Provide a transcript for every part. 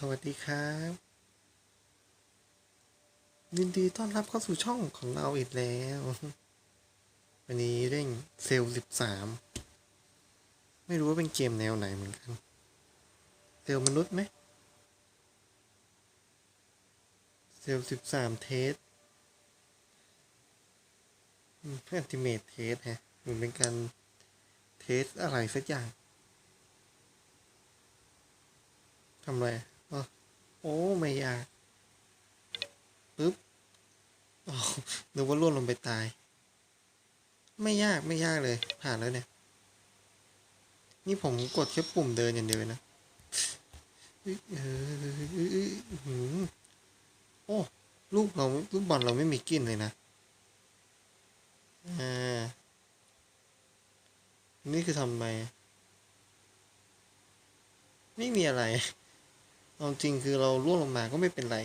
สวัสดีครับ ยินดีต้อนรับเข้าสู่ช่องของเราอีกแล้ว วันนี้เร่งเซลล์สิบสามไม่รู้ว่าเป็นเกมแนวไหนเหมือนกัน เซลล์มนุษย์ไหม เซลล์สิบสามเทสแอนติเมตเทสฮะเหมือนเป็นการเทสอะไรสักอย่างทำอะไร โอ้ไม่ยากปึ๊บอ๋อว่าล่วงลงไปตาย ไม่ยากไม่ยากเลย ผ่านแล้วเนี่ย นี่ผมกดแค่ปุ่มเดินอย่างเดียวนะเอ้ยเอ้ยเอ้ยเอ้ยอื้อหือโอ้ลูกเราลูกบอลเราไม่มีกลินเลยนะอ่านี่คือทำไม ไม่มีอะไร เอาจริงคือเราล่วงลงมาก็ไม่เป็นไร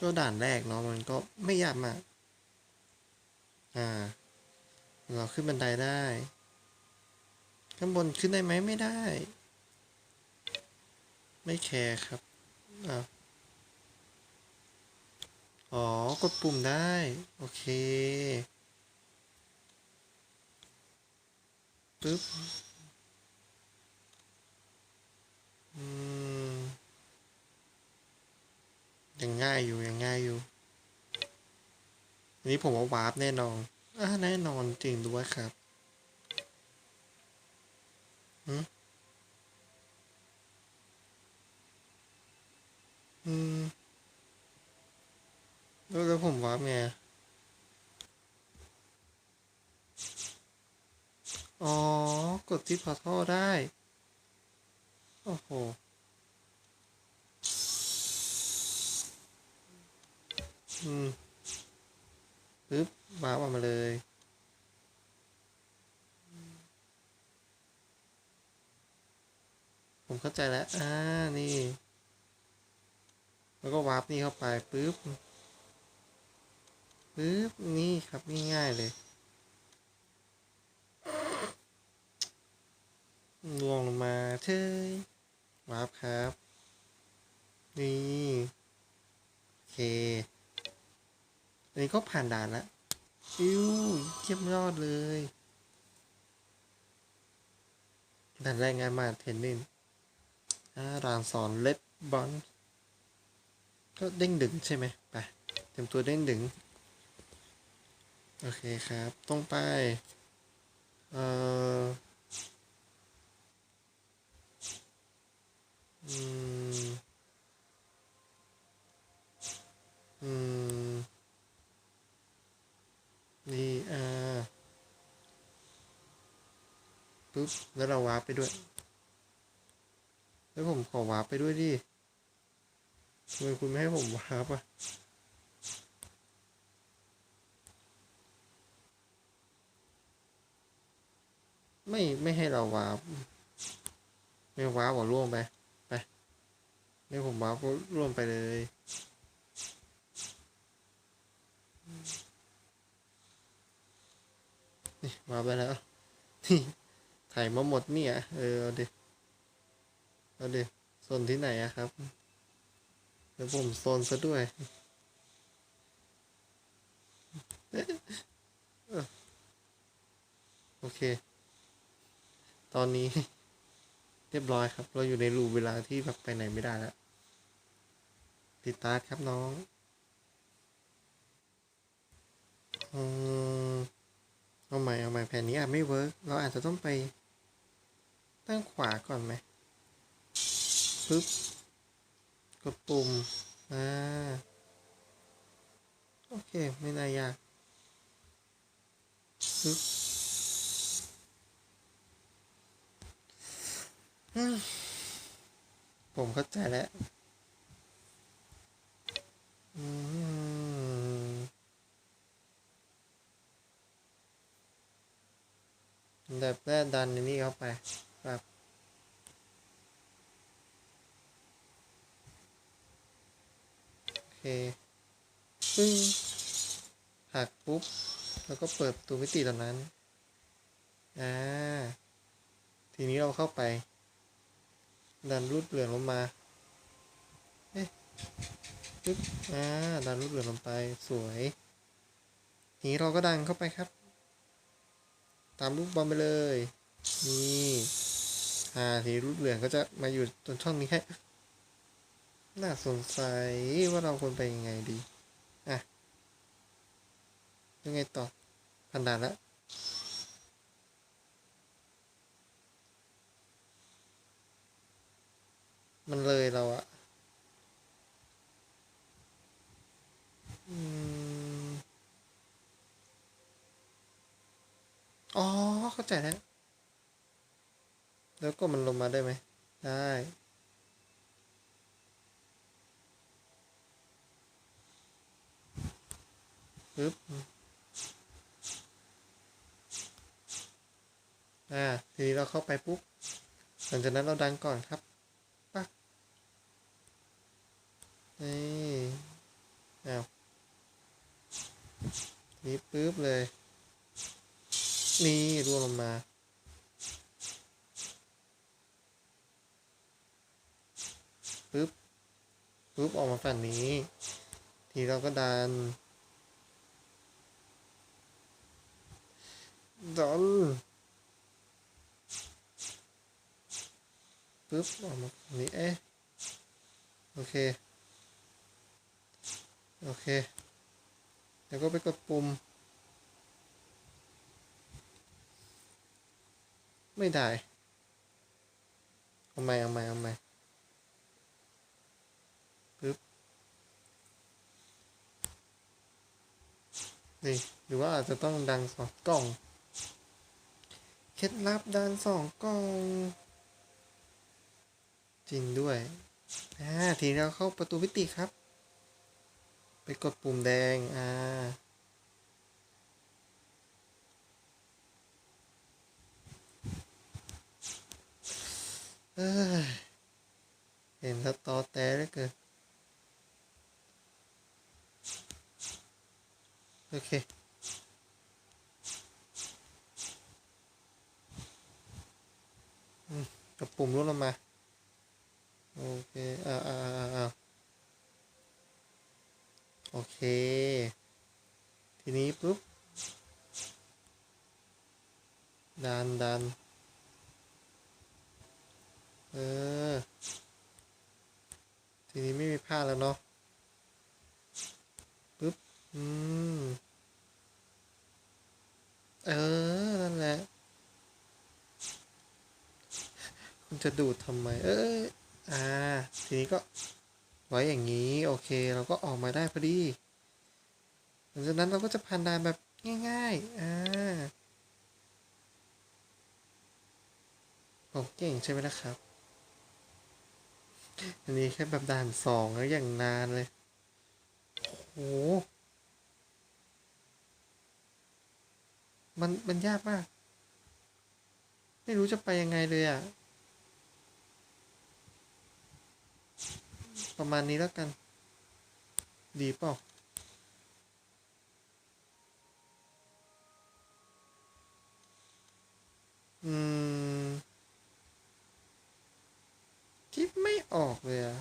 ก็ด่านแรกเนาะมันก็ไม่ยากมาก อ่า เราขึ้นบันไดได้ข้างบนขึ้นได้ไหมไม่ได้ ไม่แคร์ครับอ่าอ๋อ กดปุ่มได้ โอเคปึ๊บ อืม ยังง่ายอยู่ยังง่ายอยู่อันนี้ผมว่าวาร์ปแน่นอนอ่าแน่นอนจริงด้วยครับหืมอืมแล้วแล้วผมวาร์ปไงอ๋อ กดที่พอท่อได้ โอ้โหอืมปึ๊บวาร์ปออกมาเลย ผมเข้าใจแล้ว อ่า นี่ แล้วก็วาร์ปนี่เข้าไปปึ๊บปึ๊บ นี่ครับ ง่ายๆเลย ลวงลงมาเชยวาร์ปครับ นี่ โอเคอันนี้ก็ผ่านด่านล้วอิ้วเยี่ยมยอดเลยด่านแรกงานมาเทนนิสอ่าด่านสอนเล็บบอลก็เด้งดึงใช่ไหมไปเตรียมตัวเด้งดึง โอเคครับ ต้องไป เอ่อ อืม อืม นี่อ่าปุ๊บ แล้วเราวาร์ปไปด้วย แล้วผมขอวาร์ปไปด้วยดิทำไมคุณไม่ให้ผมวาร์ปอะไม่ไม่ให้เราวาร์ปไม่วาร์ปก็ล่วงไป ไปไม่ผมวาร์ปก็ล่วงไปเลยนี่วาไปแล้วนี่ถ่ายมาหมดเนี่ยเออเอาดิเอาดิโซนที่ไหนอะครับเดี๋ยวผมโซนซะด้วยโอเค ตอนนี้เรียบร้อยครับ เราอยู่ในรูเวลาที่แบบไปไหนไม่ได้แล้ว ติดตาครับน้องเออเอาใหม่เอาใหม่แผนนี้อาจไม่เวิร์กเราอาจจะต้องไป ตั้งขวาก่อนไหมปึ๊บกดปุ่มอ่าโอเค ไม่น่ายากปึ๊บผมเข้าใจแล้ว แบบแรกดันนนี้เข้าไปครับโอเคปึ้งหักปุ๊บ แล้วก็เปิดประตูมิติตอนนั้น อ่า ทีนี้เราเข้าไป ดันรูดเหลืองลงมา เอ๊ะ ปึ๊บอ่าดันลูกเหลือลงไปสวยทีนี้เราก็ดันเข้าไปครับ ตามลูกบอลไปเลยนี่อ่าทีลูกเหลือก็จะมาอยู่ตรงช่องนี้ให้น่าสงสัยว่าเราควรไปยังไงดีอะยังไงต่อพันดานแล้วมันเลยเราอะ อ๋อ เข้าใจแล้ว แล้วก็มันลงมาได้ไหม ได้ ปึ๊บ อ่า ทีนี้เราเข้าไปปุ๊บ หลังจากนั้นเราดันก่อนครับปักนี่อ้าว นี่ปึ๊บเลย นี่ร่วงลงมาปึ๊บปึ๊บ ออกมาฝั่งนี้ ทีเราก็ดัน ดันปึ๊บ ออกมาฝั่งนี้ เอ๊ะ โอเค โอเค แล้วก็ไปกดปุ่ม ไม่ได้เอาใหม่เอาใหม่เอาใหม่ปึ๊บนี่หรือว่าอาจจะต้องดังสองกล่อง เคล็ดลับดันสองกล่อง จริงด้วยอ่าทีนี้เราเข้าประตูพิติครับ ไปกดปุ่มแดง อ่า เห็นแล้วตอแต่เลือเกินโอเคอืมกดปุ่มลดลงมา โอเค อ่าอ่าอ่า โอเค ทีนี้ปุ๊บ ดันดันเออ ทีนี้ไม่มีผ้าแล้วเนาะปุ๊บ อืม เออ นั่นแหละ คุณจะดูดทำไม เออ อ่า ทีนี้ก็ ไว้อย่างนี้ โอเค เราก็ออกมาได้พอดี หลังจากนั้นเราก็จะผ่านด่านแบบง่ายๆ อ่าผมเก่งใช่ไหมนะครับ อันนี้แค่แบบด่านสองแล้วอย่างนานเลย โอ้โหมัน มันยากมาก ไม่รู้จะไปยังไงเลยอะ ประมาณนี้แล้วกัน ดีเปล่าอืมคิดไม่ออกเลยอะ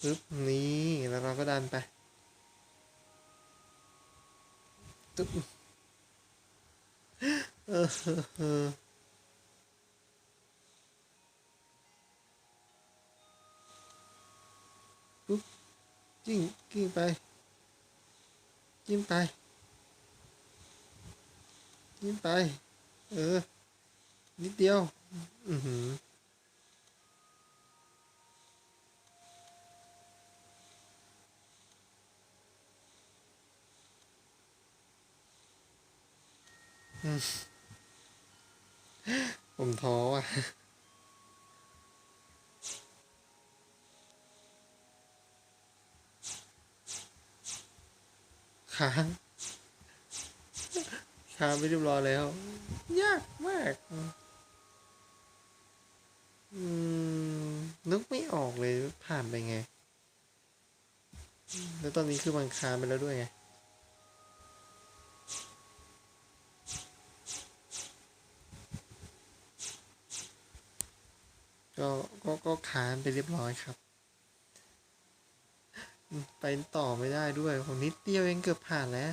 ปึ๊บนี่แล้วเราก็ดันไป ตึ๊บเออเออเออปุ๊บกิ้งกิ้งไปกิ้งไปกิ้งไป เออ นิดเดียว อือหือ ผมท้ออะค้างค้างไม่เรียบร้อยแล้ว ยากมากนึกไม่ออกเลยผ่านไปไง แล้วตอนนี้คือมันค้างไปแล้วด้วยไง ก็ก็ก็ค้านไปเรียบร้อยครับ ไปต่อไม่ได้ด้วยผมนิดเดียวเองเกือบผ่านแล้ว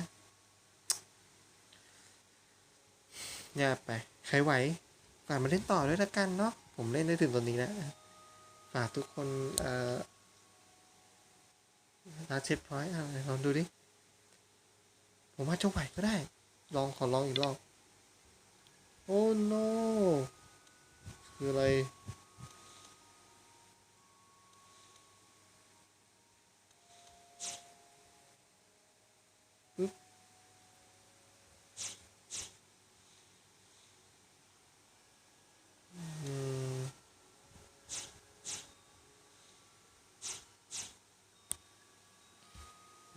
อย่าไป ใครไหวฝากมาเล่นต่อด้วยละกันเนาะผมเล่นได้ถึงตอนนี้แล้วฝากทุกคนเอ่อลาเช็ดพอยต์อะไรลองดูดิ ผมว่าจะไหวก็ได้ ลองขอลองอีกรอบ โอ้ no คืออะไร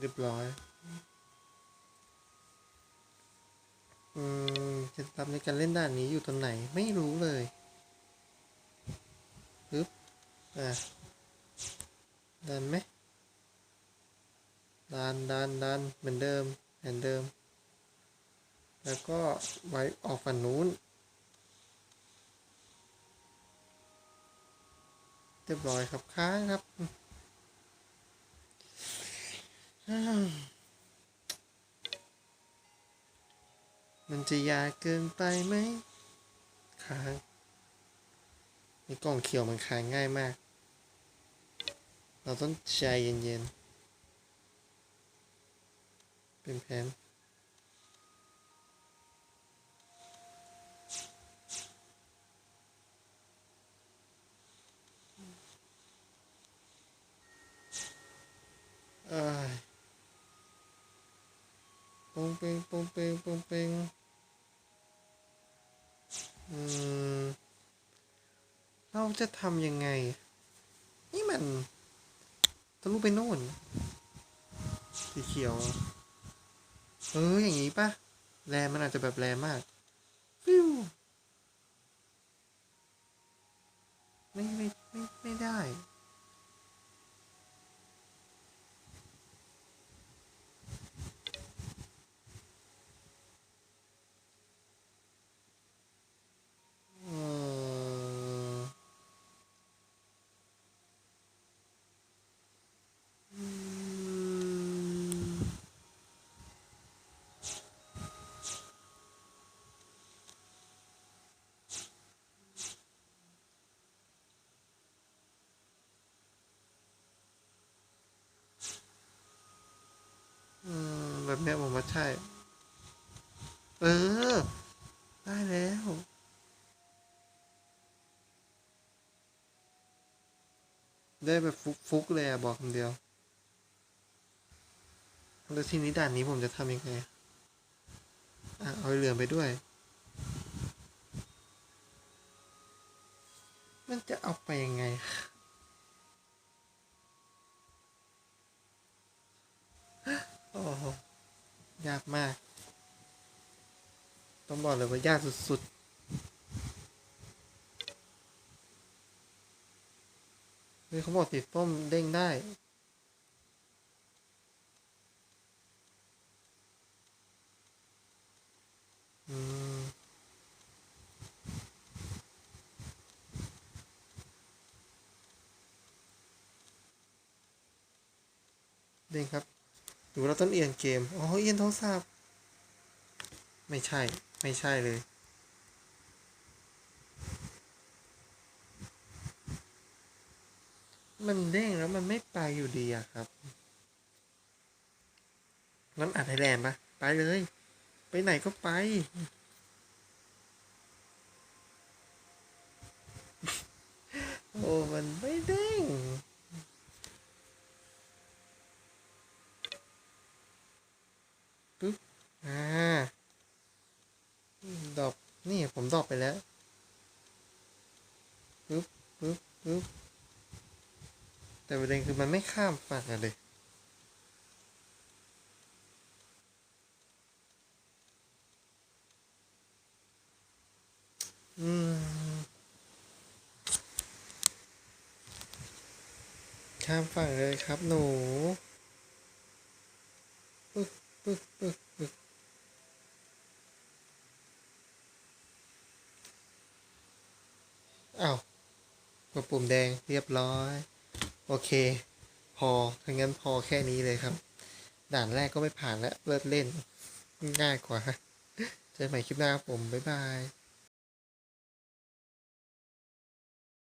รียบร้อย อืมเคล็ดลับในการเล่นด่านนี้อยู่ตรงไหนไม่รู้เลยปึ๊บอะดันไหมดันดันดันเหมือนเดิมเหมือนเดิม แล้วก็ไว้ออกฝั่งนู้นเรียบร้อยครับค้างครับ มันจะยากเกินไปไหมค้างในกล่องเขียวมันค้างง่ายมาก เราต้องใจเย็นๆ เป็นแผนเอ้ย ปงเปงปงเปงปงเปงอืมเราจะทำยังไง นี่มันทะลุไปโน่น สีเขียว เอออย่างนี้ปะแรงมันอาจจะแบบแรงมากฟิวไม่ไม่ไม่ไม่ได้ แบบเนี้ยผมว่าใช่ เออ ได้แล้ว ได้แบบฟุกๆเลยอะบอกคำเดียว แล้วทีนี้ด่านนี้ผมจะทำยังไง อะ เอาเหลืองไปด้วย มันจะเอาไปยังไงโอ้ ยากมาก ต้องบอกเลยว่ายากสุดๆเฮ้ยเขาบอกติดต้มเด้งได้ อืม เด้งครับ หรือว่าเราต้องเอียงเกม อ๋อ เอียงโทรศัพท์ ไม่ใช่ ไม่ใช่เลย มันเด้งแล้วมันไม่ไปอยู่ดีอะครับงั้นอัดให้แรงปะไปเลย ไปไหนก็ไป โอ้ มันไม่เด้ง ปึ๊บ อ่าดรอป นี่ผมดรอปไปแล้วปึ๊บปึ๊บปึ๊บแต่ประเด็นคือมันไม่ข้ามฝั่งอะเลยอืมข้ามฝั่งเลยครับหนูปึ๊บปึ๊บปึ๊บปึ๊บ อ้าวกดปุ่มแดงเรียบร้อย โอเค พอถ้างั้นพอแค่นี้เลยครับ ด่านแรกก็ไม่ผ่านแล้วเลิศเล่น ง่ายกว่าเจอกันใหม่คลิปหน้าผม บ๊ายบาย